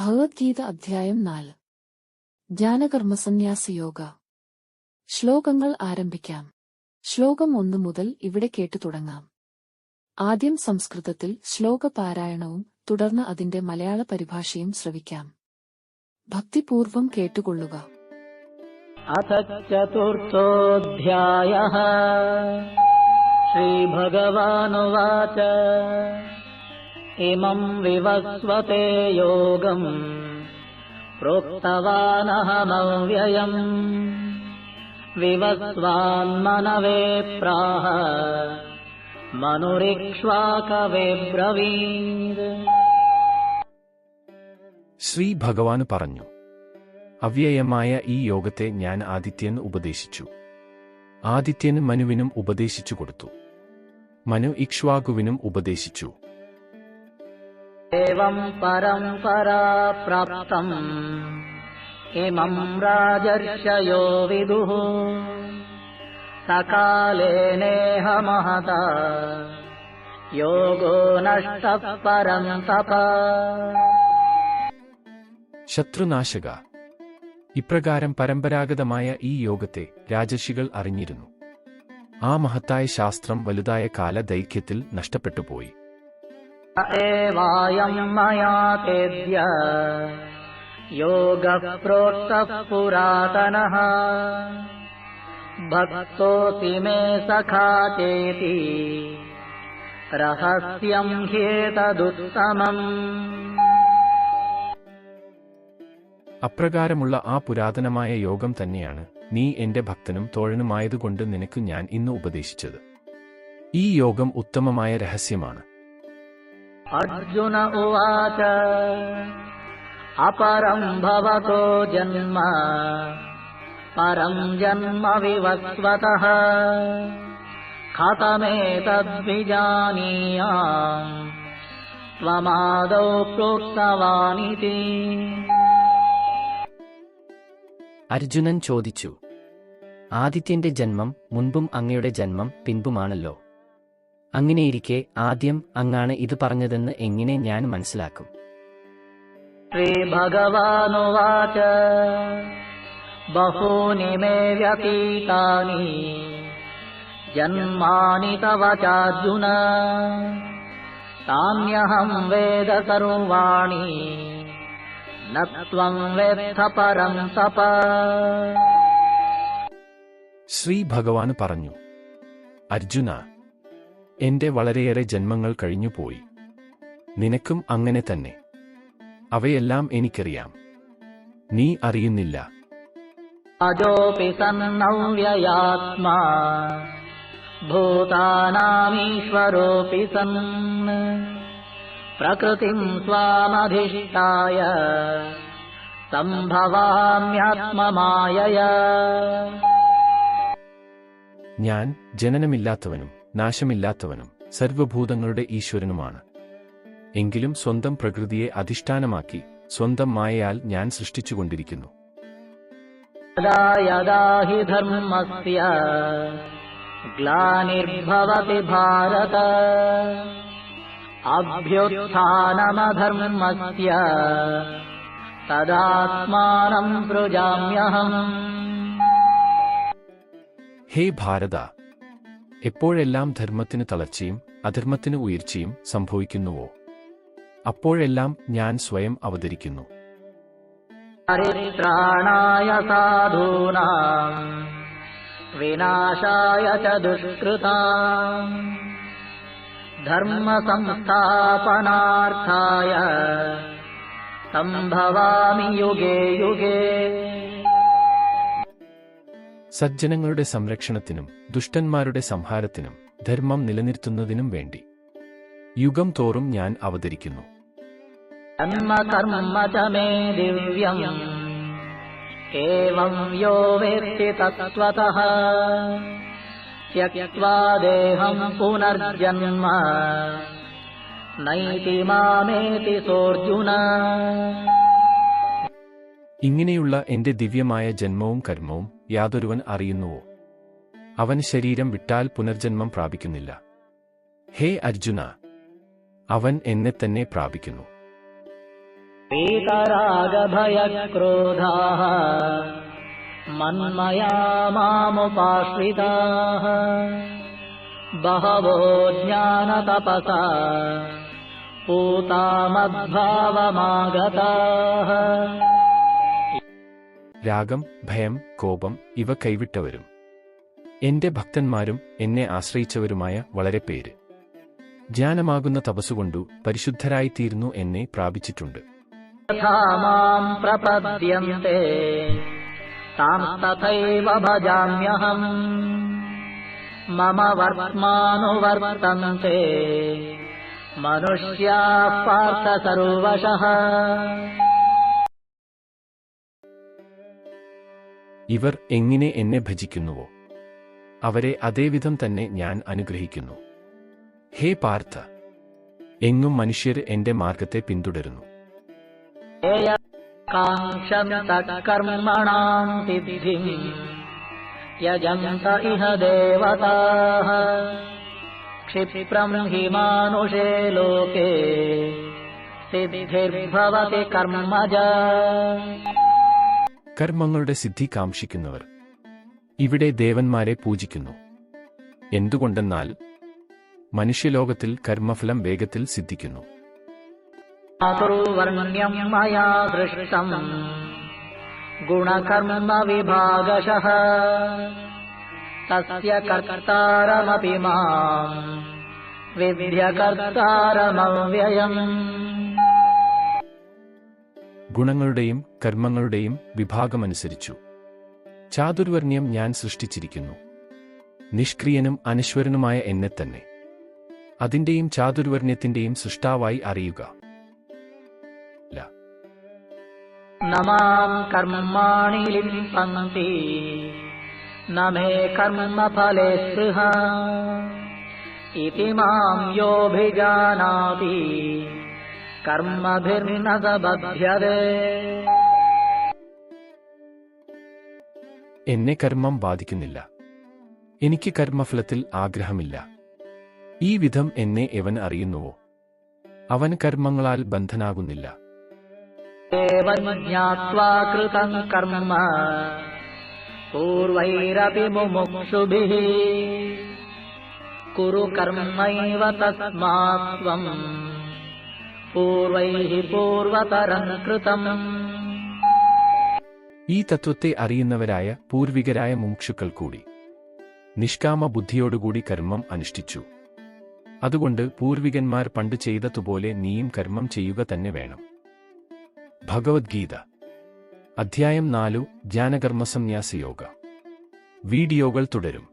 ഭഗവത്ഗീത അധ്യായം നാല്. ജ്ഞാനകർമ്മസന്യാസയോഗ ശ്ലോകങ്ങൾ ആരംഭിക്കാം. ശ്ലോകം ഒന്നു മുതൽ ഇവിടെ കേട്ടു തുടങ്ങാം. ആദ്യം സംസ്കൃതത്തിൽ ശ്ലോക പാരായണവും തുടർന്ന് അതിന്റെ മലയാള പരിഭാഷയും ശ്രവിക്കാം. ഭക്തിപൂർവം കേട്ടുകൊള്ളുക. അഥ ചതുർത്ഥോധ്യായ. ശ്രീഭഗവാനുവാച इमम् विवस्वते योगम् प्रोक्तवानहमव्ययम् विवस्वान्मनवे प्राह मनुरिक्ष्वाकवे ब्रवीत् ശ്രീ ഭഗവാന് പറഞ്ഞു അവ്യയമായ ഈ യോഗത്തെ ഞാൻ ആദിത്യന് ഉപദേശിച്ചു ആദിത്യന് മനുവിനും ഉപദേശിച്ചു കൊടുത്തു മനു ഇക്ഷ്വാകുവിനും ഉപദേശിച്ചു एवम् परम्परा प्राप्तम् इमम् राजर्षयो विदुः सकालेनेह महता योगो नष्टः परम् तप ശത്രുനാശക ഇപ്രകാരം പരമ്പരാഗതമായ ഈ യോഗത്തെ രാജർഷികൾ അറിഞ്ഞിരുന്നു ആ മഹത്തായ ശാസ്ത്രം വലുതായ കാലദൈർഘ്യത്തിൽ നഷ്ടപ്പെട്ടുപോയി एवायम् मया तेद्य योगः प्रोक्तः पुरातनः भक्तोऽसि मे सखा चेति रहस्यम् ह्येतदुत्तमम् അപ്രകാരമുള്ള ആ പുരാതനമായ യോഗം തന്നെയാണ് നീ എന്റെ ഭക്തനും തോഴനുമായതുകൊണ്ട് നിനക്ക് ഞാൻ ഇന്ന് ഉപദേശിച്ചത് ഈ യോഗം ഉത്തമമായ രഹസ്യമാണ് अर्जुन उवाच अपरम् भवतो जन्म परम् जन्म विवस्वतः कथमेतद्विजानीयाम् त्वमादौ प्रोक्तवानिति അർജുനൻ ചോദിച്ചു ആദിത്യന്റെ ജന്മം മുൻപും അങ്ങയുടെ ജന്മം പിൻപുമാണല്ലോ അങ്ങനെയിരിക്കെ ആദ്യം അങ്ങാണ് ഇത് പറഞ്ഞതെന്ന് എങ്ങനെ ഞാൻ മനസ്സിലാക്കും. ശ്രീ ഭഗവാനുവാച ബഹൂനി മേ വ്യതീതാനി. ജന്മാനി തവ ചാർജുന. താമ്യഹം വേദ സർവാണി നത്വം വേദ പരം തപ. ശ്രീ ഭഗവാൻ പറഞ്ഞു അർജുന എന്റെ വളരെയേറെ ജന്മങ്ങൾ കഴിഞ്ഞുപോയി. നിനക്കും അങ്ങനെ തന്നെ. അവയെല്ലാം എനിക്കറിയാം. നീ അറിയുന്നില്ല. പ്രകൃതിം സ്വാമധിഷ്ഠായ. ഞാൻ ജനനമില്ലാത്തവനും നാശമില്ലാത്തവനും സർവഭൂതങ്ങളുടെ ഈശ്വരനുമാണ്. എങ്കിലും സ്വന്തം പ്രകൃതിയെ അധിഷ്ഠാനമാക്കി സ്വന്തം മായയാൽ ഞാൻ സൃഷ്ടിച്ചുകൊണ്ടിരിക്കുന്നു. ഗ്ലാനിർഭവതി ഭാരത അഭ്യുത്ഥാനമധർമ്മസ്യ തദാത്മാനം ഹേ ഭാരത എപ്പോഴെല്ലാം ധർമ്മത്തിന് തളർച്ചയും അധർമ്മത്തിന് ഉയർച്ചയും സംഭവിക്കുന്നുവോ? അപ്പോഴെല്ലാം ഞാൻ സ്വയം അവതരിക്കുന്നു. ഹരിത്രാണായ സാധൂനാം വിനാശായ ച ദുഷ്കൃതാം. ധർമ്മ സംസ്ഥാപനാർത്ഥായ സംഭവാമി യുഗേ യുഗേ. സജ്ജനങ്ങളുടെ സംരക്ഷണത്തിനും ദുഷ്ടന്മാരുടെ സംഹാരത്തിനും ധർമ്മം നിലനിർത്തുന്നതിനും വേണ്ടി. യുഗം തോറും ഞാൻ അവതരിക്കുന്നു. തത്വതഃ. ദേഹം പുനർജന്മ. സോർജുന. ഇങ്ങനെയുള്ള എന്റെ ദിവ്യമായ ജന്മവും കർമ്മവും യാതൊരുവൻ അറിയുന്നുവോ? അവൻ ശരീരം വിട്ടാൽ പുനർജന്മം പ്രാപിക്കുന്നില്ല. ഹേ അർജുന അവൻ എന്നെ തന്നെ പ്രാപിക്കുന്നു. മന്മയാ രാഗം ഭയം കോപം ഇവ കൈവിട്ടവരും. എന്റെ ഭക്തന്മാരും എന്നെ ആശ്രയിച്ചവരുമായ വളരെ പേര്. ജ്ഞാനമാകുന്ന തപസ്സുകൊണ്ടു പരിശുദ്ധരായിത്തീരുന്നു എന്നെ പ്രാപിച്ചിട്ടുണ്ട്. മമ വർമാനുവർത്തന്തെ മനുഷ്യാ പാർത്ഥ സർവശ. ഇവർ എങ്ങനെ എന്നെ ഭജിക്കുന്നുവോ? അവരെ അതേവിധം തന്നെ ഞാൻ അനുഗ്രഹിക്കുന്നു. ഹേ പാർത്ഥ എങ്ങും മനുഷ്യർ എന്റെ മാർഗത്തെ പിന്തുടരുന്നു. ക്ഷിപ്രം ലോകേ. സിദ്ധിർഭവതി കർമ്മജ കർമ്മങ്ങളുടെ സിദ്ധി കാംക്ഷിക്കുന്നവർ. ഇവിടെ ദേവന്മാരെ പൂജിക്കുന്നു. എന്തുകൊണ്ടെന്നാൽ മനുഷ്യലോകത്തിൽ കർമ്മഫലം വേഗത്തിൽ സിദ്ധിക്കുന്നു. ഗുണകർമ്മ വിഭാഗശ. തസ്യ കർത്താരമപി മാം. വിദ്യ കർത്താരമവ്യയം. ഗുണങ്ങളുടെയും കർമ്മങ്ങളുടെയും വിഭാഗമനുസരിച്ചു. ചാതുർവർണ്യം ഞാൻ സൃഷ്ടിച്ചിരിക്കുന്നു. നിഷ്ക്രിയനും അനശ്വരനുമായ എന്നെ തന്നെ. അതിന്റെയും ചാതുർവർണ്യത്തിന്റെയും സൃഷ്ടാവായി അറിയുക. നമാം നമേ ഇതി മാം യോഭിജാനാതി. എന്നെ കർമ്മം ബാധിക്കുന്നില്ല. എനിക്ക് കർമ്മഫലത്തിൽ ആഗ്രഹമില്ല. ഈ വിധം എന്നെ എവൻ അറിയുന്നുവോ? അവൻ കർമ്മങ്ങളാൽ ബന്ധനാകുന്നില്ല. കൃതം കർമ്മ. കുരു കർമ്മൈവ തസ്മാത്വം. പൂർവൈഹി പൂർവതരം കൃതം. ഈ തത്വത്തെ അറിയുന്നവരായ പൂർവികരായ മുമുക്ഷുക്കൾ കൂടി. നിഷ്കാമ ബുദ്ധിയോടുകൂടി കർമ്മം അനുഷ്ഠിച്ചു. അതുകൊണ്ട് പൂർവികന്മാർ പണ്ട് ചെയ്തതുപോലെ നീയും കർമ്മം ചെയ്യുക തന്നെ വേണം. ഭഗവത്ഗീത. അധ്യായം നാലു. ജ്ഞാനകർമ്മസന്യാസയോഗ. വീഡിയോകൾ തുടരും.